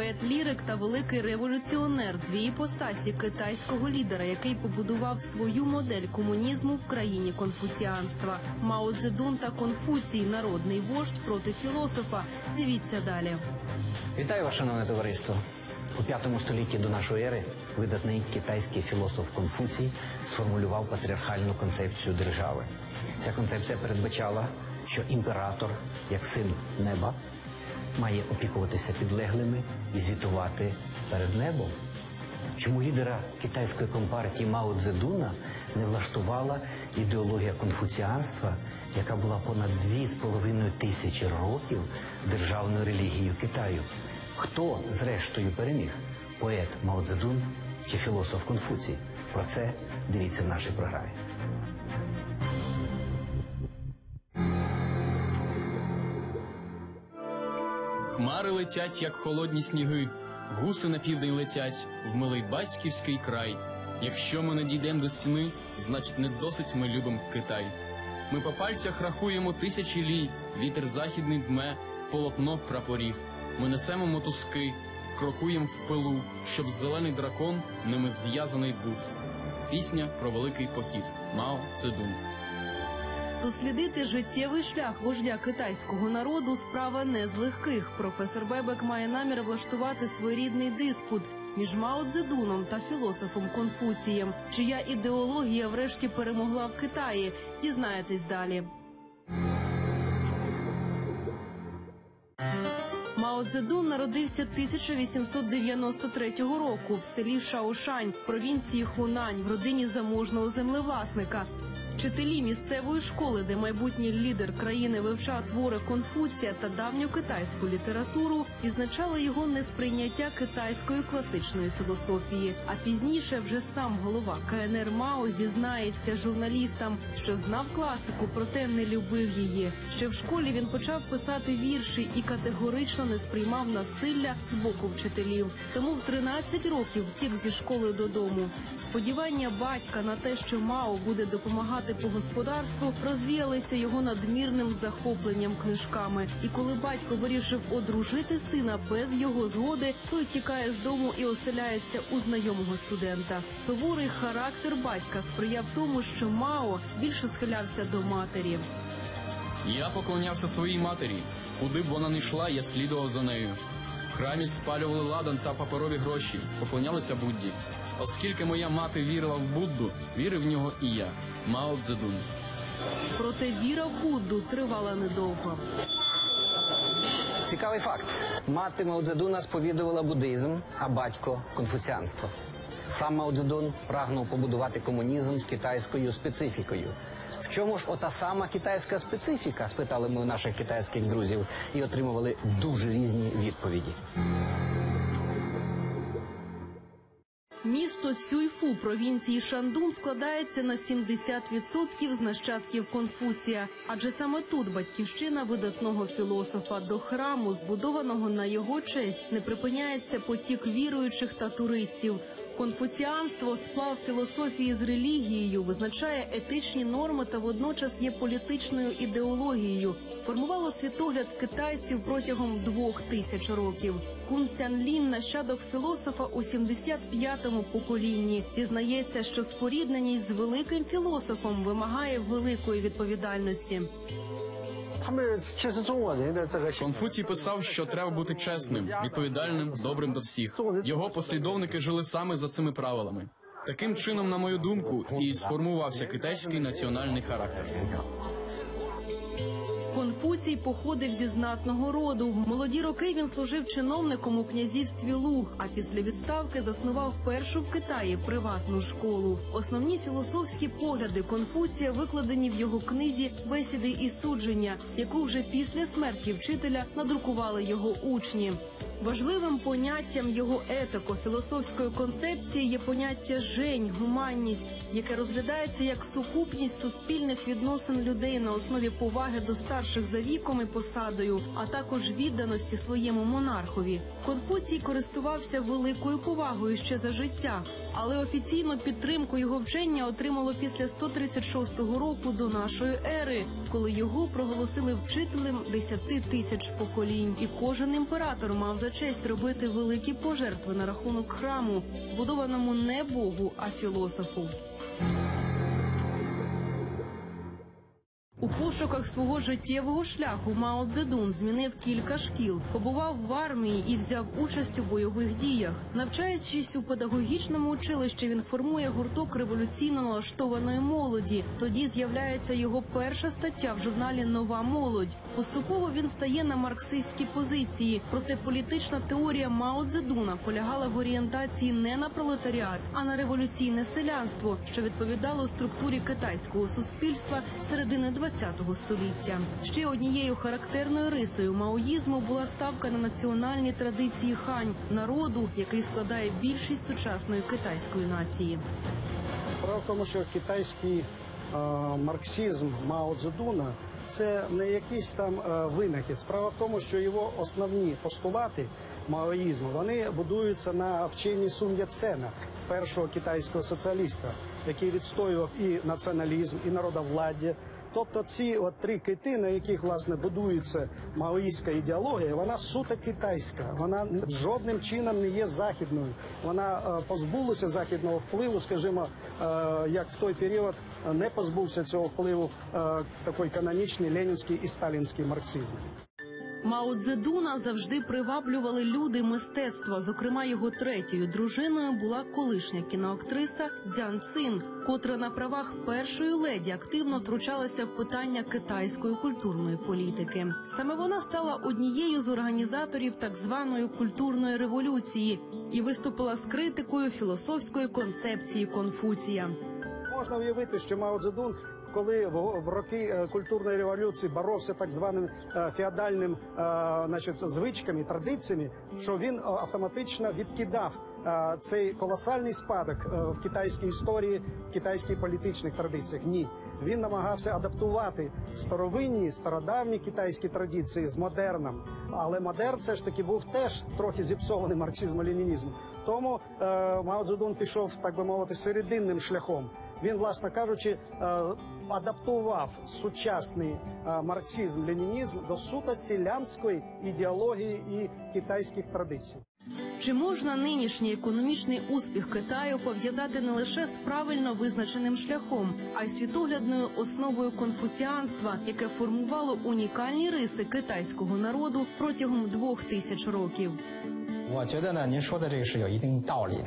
поет-лірик та великий революціонер, дві іпостасі китайського лідера, який побудував свою модель комунізму в країні конфуціанства. Мао Цзедун та Конфуцій, народний вождь проти філософа. Дивіться далі. Вітаю вас, шановне товариство. У п'ятому столітті до нашої ери видатний китайський філософ Конфуцій сформулював патріархальну концепцію держави. Ця концепція передбачала, що імператор, як син неба, має опікуватися підлеглими і звітувати перед небом. Чому лідера китайської компартії Мао Цзедуна не влаштувала ідеологія конфуціанства, яка була понад дві з половиною тисячі років державною релігією Китаю? Хто зрештою переміг? Поет Мао Цзедун чи філософ Конфуцій? Про це дивіться в нашій програмі. Хмари летять, як холодні сніги, гуси на південь летять в милий батьківський край. Якщо ми не дійдемо до стіни, значить не досить ми любим Китай. Ми по пальцях рахуємо тисячі лій, вітер західний дме, полотно прапорів. Ми несемо мотузки, крокуємо в пилу, щоб зелений дракон ними зв'язаний був. Пісня про великий похід Мао Цедун. Дослідити життєвий шлях вождя китайського народу справа не з легких. Професор Бебек має намір влаштувати своєрідний диспут між Мао Цзедуном та філософом Конфуцієм, чия ідеологія врешті перемогла в Китаї. Дізнаєтесь далі. Мао Цзедун народився 1893 року в селі Шаошань, провінції Хунань, в родині заможного землевласника. Вчителі місцевої школи, де майбутній лідер країни вивчав твори Конфуція та давню китайську літературу, відзначали його несприйняття китайської класичної філософії. А пізніше вже сам голова КНР Мао зізнається журналістам, що знав класику, проте не любив її. Ще в школі він почав писати вірші і категорично не сприймав насилля з боку вчителів. Тому в 13 років втік зі школи додому. Сподівання батька на те, що Мао буде допомагати по господарству, розвіялися його надмірним захопленням книжками. І коли батько вирішив одружити сина без його згоди, той тікає з дому і оселяється у знайомого студента. Суворий характер батька сприяв тому, що Мао більше схилявся до матері. Я поклонявся своїй матері. Куди б вона не йшла, я слідував за нею. Храмі спалювали ладан та паперові гроші, поклонялися Будді. Оскільки моя мати вірила в Будду, вірив в нього і я. Мао Цзедун. Проте віра в Будду тривала недовго. Цікавий факт: мати Мао Цзедуна сповідувала буддизм, а батько конфуціанство. Сам Мао Цзедун прагнув побудувати комунізм з китайською специфікою. В чому ж ота сама китайська специфіка? спитали ми у наших китайських друзів і отримували дуже різні відповіді. Місто Цюйфу провінції Шандун складається на 70% з нащадків Конфуція, адже саме тут батьківщина видатного філософа до храму, збудованого на його честь, не припиняється потік віруючих та туристів. Конфуціанство сплав філософії з релігією, визначає етичні норми та водночас є політичною ідеологією. Формувало світогляд китайців протягом двох тисяч років. Кун Сян Лін, нащадок філософа у 75-му поколінні, зізнається, що спорідненість з великим філософом вимагає великої відповідальності. Конфуцій писав, що треба бути чесним, відповідальним, добрим до всіх. Його послідовники жили саме за цими правилами. Таким чином, на мою думку, і сформувався китайський національний характер. Конфуцій походив зі знатного роду. В молоді роки він служив чиновником у князівстві Луг, а після відставки заснував першу в Китаї приватну школу. Основні філософські погляди Конфуція викладені в його книзі Бесіди і судження, яку вже після смерті вчителя надрукували його учні. Важливим поняттям його етико-філософської концепції є поняття жень, гуманність, яке розглядається як сукупність суспільних відносин людей на основі поваги до старших за віком і посадою, а також відданості своєму монархові. Конфуцій користувався великою повагою ще за життя. Але офіційну підтримку його вчення отримало після 136 року до нашої ери, коли його проголосили вчителем 10 тисяч поколінь. І кожен імператор мав за честь робити великі пожертви на рахунок храму, збудованому не Богу, а філософу. У пошуках свого життєвого шляху Мао Цзедун змінив кілька шкіл, побував в армії і взяв участь у бойових діях. Навчаючись у педагогічному училищі, він формує гурток революційно налаштованої молоді. Тоді з'являється його перша стаття в журналі Нова молодь. Поступово він стає на марксистські позиції. Проте політична теорія Мао Цзедуна полягала в орієнтації не на пролетаріат, а на революційне селянство, що відповідало структурі китайського суспільства середини ХХ століття. Ще однією характерною рисою маоїзму була ставка на національні традиції хань народу, який складає більшість сучасної китайської нації. Справа в тому, що китайський е, марксизм Мао Цзедуна це не якийсь там е, винахід. Справа в тому, що його основні постулати маоїзму вони будуються на вченні Сун Яцена, першого китайського соціаліста, який відстоював і націоналізм, і народовладдя. Тобто ці от три кити, на яких власне будується маоїстська ідеологія, вона суто китайська. Вона жодним чином не є західною. Вона е, позбулася західного впливу, скажімо, е, як в той період не позбувся цього впливу е, такий канонічний ленінський і сталінський марксизм. Мао Цзедуна завжди приваблювали люди мистецтва. Зокрема, його третьою дружиною була колишня кіноактриса Дзян Цин, котра на правах першої леді активно втручалася в питання китайської культурної політики. Саме вона стала однією з організаторів так званої культурної революції і виступила з критикою філософської концепції Конфуція. Можна уявити, що Мао Цзедун, коли в, роки е, культурної революції боровся так званим е, феодальним е, значить, звичками, традиціями, що він автоматично відкидав цей колосальний спадок в китайській історії, в китайських політичних традиціях. Ні. Він намагався адаптувати старовинні, стародавні китайські традиції з модерном. Але модерн все ж таки був теж трохи зіпсований марксизмом-ленінізмом. Тому е, Мао Цзедун пішов, так би мовити, серединним шляхом. Він, власне кажучи, е, адаптував сучасний е, марксизм-ленінізм до суто селянської ідеології і китайських традицій. Чи можна нинішній економічний успіх Китаю пов'язати не лише з правильно визначеним шляхом, а й світоглядною основою конфуціанства, яке формувало унікальні риси китайського народу протягом двох тисяч років?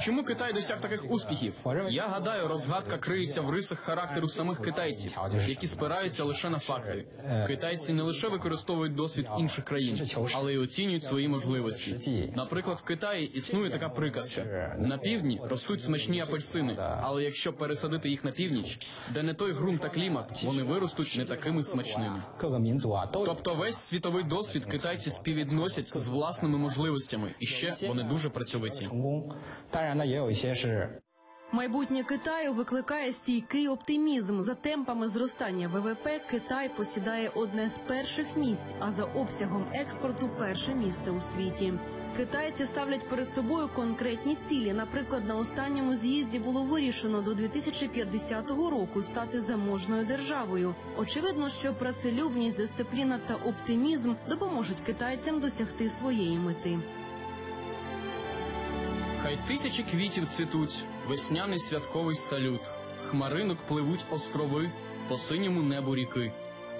Чому Китай досяг таких успіхів? Я гадаю, розгадка криється в рисах характеру самих китайців, які спираються лише на факти. Е, китайці не лише використовують досвід інших країн, але й оцінюють свої можливості. Наприклад, в Китаї існує така приказка: е, на півдні ростуть смачні апельсини, але якщо пересадити їх на північ, де не той грунт та клімат, вони виростуть не такими смачними. Тобто весь світовий досвід китайці співвідносять з власними можливостями і ще вони дуже працьовиті. Майбутнє Китаю викликає стійкий оптимізм. За темпами зростання ВВП Китай посідає одне з перших місць, а за обсягом експорту перше місце у світі. Китайці ставлять перед собою конкретні цілі. Наприклад, на останньому з'їзді було вирішено до 2050 року стати заможною державою. Очевидно, що працелюбність, дисципліна та оптимізм допоможуть китайцям досягти своєї мети. Хай тисячі квітів цвітуть, весняний святковий салют, хмаринок пливуть острови по синьому небу ріки,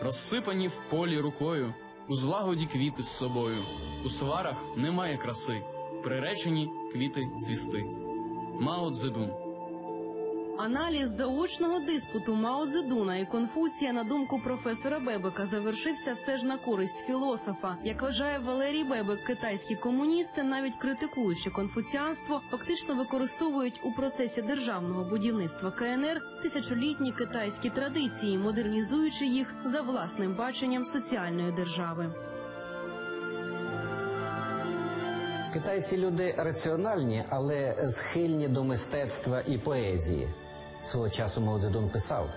розсипані в полі рукою, у злагоді квіти з собою, у сварах немає краси, приречені квіти цвісти. Мао Цзедун Аналіз заочного диспуту Мао Цзедуна і Конфуція, на думку професора Бебека, завершився все ж на користь філософа. Як вважає Валерій Бебек, китайські комуністи, навіть критикуючи конфуціанство, фактично використовують у процесі державного будівництва КНР тисячолітні китайські традиції, модернізуючи їх за власним баченням соціальної держави. Китайці люди раціональні, але схильні до мистецтва і поезії. Свого часу Мао Цзедун писав: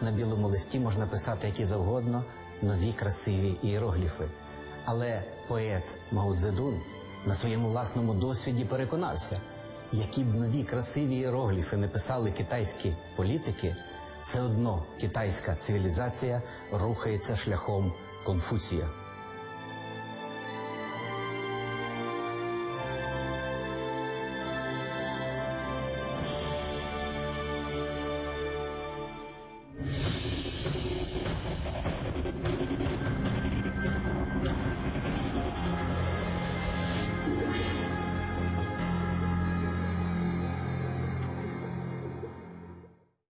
на білому листі можна писати які завгодно нові красиві іерогліфи. Але поет Мао Цзедун на своєму власному досвіді переконався, які б нові красиві іерогліфи не писали китайські політики, все одно китайська цивілізація рухається шляхом Конфуція.